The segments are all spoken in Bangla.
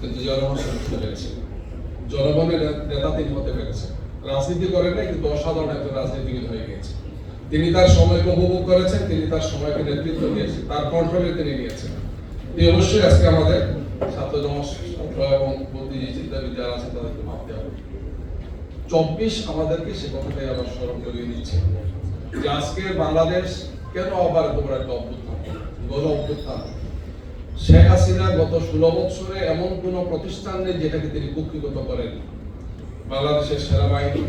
কিন্তু জনগণ হতে পেরেছে জনগণের নেতা তিনি হতে পেরেছেন রাজনীতি করেন নাই, কিন্তু অসাধারণ একজন রাজনীতিবিদ হয়ে গিয়েছে। তিনি তার সময়কে উপভোগ করেছেন, তিনি তার সময়কে নেতৃত্ব দিয়েছেন, তার কন্ট্রোলে তিনি নিয়েছেন। তিনি অবশ্যই আজকে আমাদের ছাত্র জনস ছাত্র এবং বুদ্ধিজীবী, চিন্তাবিদ যারা আছেন তাদেরকে ভাবতে হবে চব্বিশ আমাদেরকে সে কথাটাই আবার স্মরণ করিয়ে দিচ্ছে যে আজকে বাংলাদেশ কেন আবার বড় একটা অভ্যুত্থান গণ অভ্যুত্থান শেখ হাসিনা গত ষোলো বছরে এমন কোন প্রতিষ্ঠান নেই যেটাকে তিনি কুক্ষিগত করেন। বাংলাদেশের সেনাবাহিনী,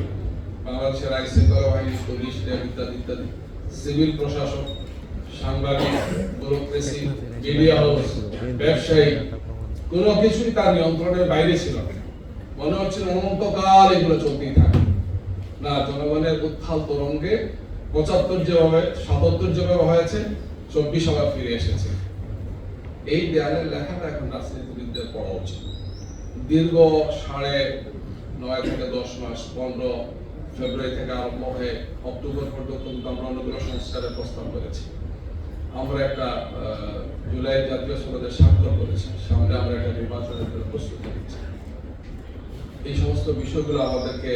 বাংলাদেশের আইন বাহিনী, পুলিশ, র্যাব ইত্যাদি ইত্যাদি। সিভিল প্রশাসন সাংবাদিক মিডিয়া হাউস, ব্যবসায়ী, কোনো কিছুই তার নিয়ন্ত্রণের বাইরে ছিল মনে হচ্ছিল অনন্তকাল এগুলো চলতেই থাকে না, জনগণের উত্থাল তরঙ্গে পঁচাত্তর যেভাবে, সাতাত্তর যেভাবে হয়েছে, চব্বিশ আবার ফিরে এসেছে। এই দেয়ালের লেখাটা এখন রাজনীতিবিদদের পড়া উচিত। দীর্ঘ সাড়ে নয় থেকে দশ মাস, পনেরো ফেব্রুয়ারি থেকে আরম্ভ হয়ে অক্টোবর পর্যন্ত কিন্তু আমরা অনেকগুলো সংস্কারের প্রস্তাব করেছি। আমরা একটা জুলাই জাতীয় সনদে স্বাক্ষর করেছি। সামনে আমরা একটা নির্বাচনের জন্য প্রস্তুতি নিচ্ছি। এই সমস্ত বিষয়গুলো আমাদেরকে,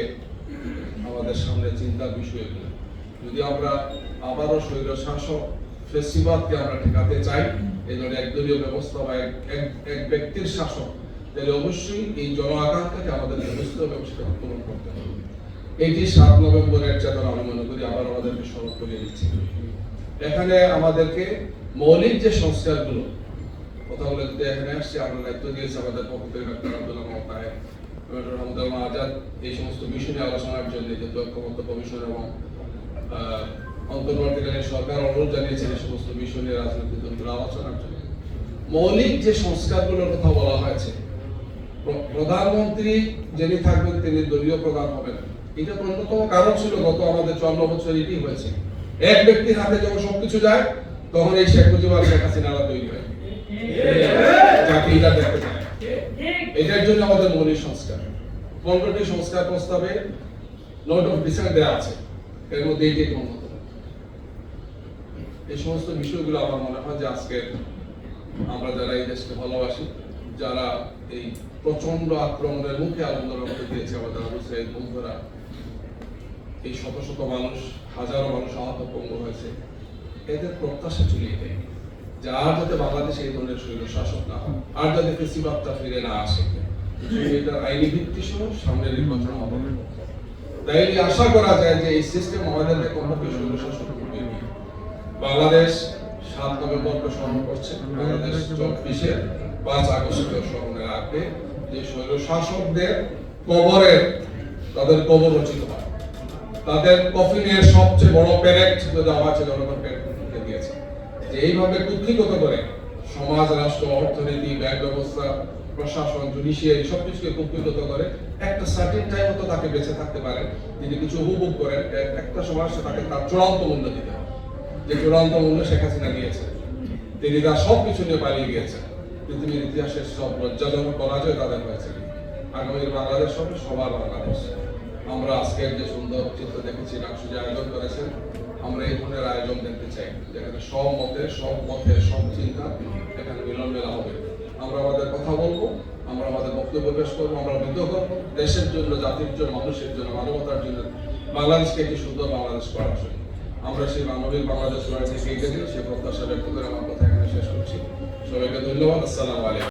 আমাদের সামনে চিন্তার বিষয়গুলো। যদি আমরা আবারও স্বৈর শাসক আমরা ঠেকাতে চাই, এই ধরনের একদলীয় ব্যবস্থা বা এক ব্যক্তির শাসক, তাহলে অবশ্যই এই জন আকাঙ্ক্ষাকে আমাদের ব্যবস্থা পূরণ করতে হবে। এটি সাত নভেম্বরের চেতনা আমি মনে করি, আবার আমাদেরকে স্মরণ করিয়ে দিচ্ছি। এখানে আমাদেরকে মৌলিক যে সংস্কারগুলো কথাগুলো যদি এখানে আসছে, আমরা দায়িত্ব দিয়েছি আমাদের পক্ষ থেকে ডাক্তার আব্দুল্লাহ আজাদ, এই সমস্ত নিয়ে আলোচনার জন্য যে কমিশন এবং অন্তর্বর্তীকালীন সরকার অনুরোধ জানিয়েছেন এই সমস্ত বিষয় রাজনৈতিক দলগুলো আলোচনার জন্য। মৌলিক যে সংস্কারগুলোর কথা বলা হয়েছে প্রধানমন্ত্রী যিনি থাকবেন, তিনি দলীয় প্রধান হবেন। এটা অন্যতম কারণ ছিল গত আমাদের চন্দ্র বছর এটি হয়েছে। এক ব্যক্তির হাতে যখন সবকিছু যায়, তখন এই শেখ মুজিব আর শেখ হাসিনারা তৈরি হয়। এটা এটার জন্য আমাদের মৌলিক সংস্কার। পনেরোটি সংস্কার প্রস্তাবে নোট অফ ডিসেন্ট দেওয়া আছে। এর মধ্যে একটি অন্যতম। এই সমস্ত বিষয়গুলো আমার মনে হয় যে আজকে আমরা যারা এই দেশকে ভালোবাসি, যারা এই প্রচণ্ড আক্রমণের মুখে আন্দোলন দিয়েছে আমাদের আবু সাইদ বন্ধুরা, এই শত শত মানুষ, হাজারো মানুষ আহত পঙ্গু হয়েছে, এদের প্রত্যাশা ছিল এটাই যে আর যাতে বাংলাদেশে এই ধরনের শৈল শাসক না হয়, আর যাতে কৃষিবাদটা ফিরে না আসে এটার আইনি ভিত্তি সহ সামনে নির্বাচন হবে। তাই আশা করা যায় যে এই সিস্টেম আমাদেরকে কমপক্ষে শৈল শাসক করবে। বাংলাদেশ সাত নভেম্বরকে স্মরণ করছে। বাংলাদেশ চব্বিশে পাঁচ আগস্টকে স্মরণে রাখবে যে শৈল শাসকদের কবরের তাদের কবর রচিত হয়। তাদের কফিনের সবচেয়ে বড় প্যারেড যদি আমার জনগণ প্যারেডকে দিয়েছে। যে এইভাবে কুক্ষিগত করে সমাজ, রাষ্ট্র, অর্থনীতি, ব্যাংক ব্যবস্থা, প্রশাসন জুডিশিয়ারি সবকিছুকে কুক্ষিগত করে একটা সার্টেন টাইম মতো তাকে বেঁচে থাকতে পারে। তিনি কিছু উপভোগ করেন, একটা সময় তাকে তার চূড়ান্ত মূল্য দিতে হবে যে চূড়ান্ত মূল্য শেখ হাসিনা নিয়েছে তিনি তার সব কিছু নিয়ে পালিয়ে গিয়েছেন, পৃথিবীর ইতিহাসের সব লজ্জাজনক পরাজয় তাদের হয়েছে। আগামীর বাংলাদেশ হবে সবার বাংলাদেশ। আমরা আজকের যে সুন্দর চিত্র দেখেছি যে আয়োজন করেছেন, আমরা এই ধরনের আয়োজন দেখতে চাই, যেখানে সব মতে, সব পথে, সব চিন্তা এখানে মিলন মেলা হবে। আমরা আমাদের কথা বলব, আমরা আমাদের বক্তব্য পেশ করব, আমরা বিদ্য দেশের জন্য, জাতির জন্য, মানুষের জন্য, মানবতার জন্য বাংলাদেশকে একটি সুন্দর বাংলাদেশ করার জন্য। আমরা সেই মানবিক বাংলাদেশ থেকে এগিয়ে দিই সেই প্রত্যাশা ব্যক্ত করে আমার কথা এখানে শেষ করছি। সবাইকে ধন্যবাদ, আসসালামু আলাইকুম।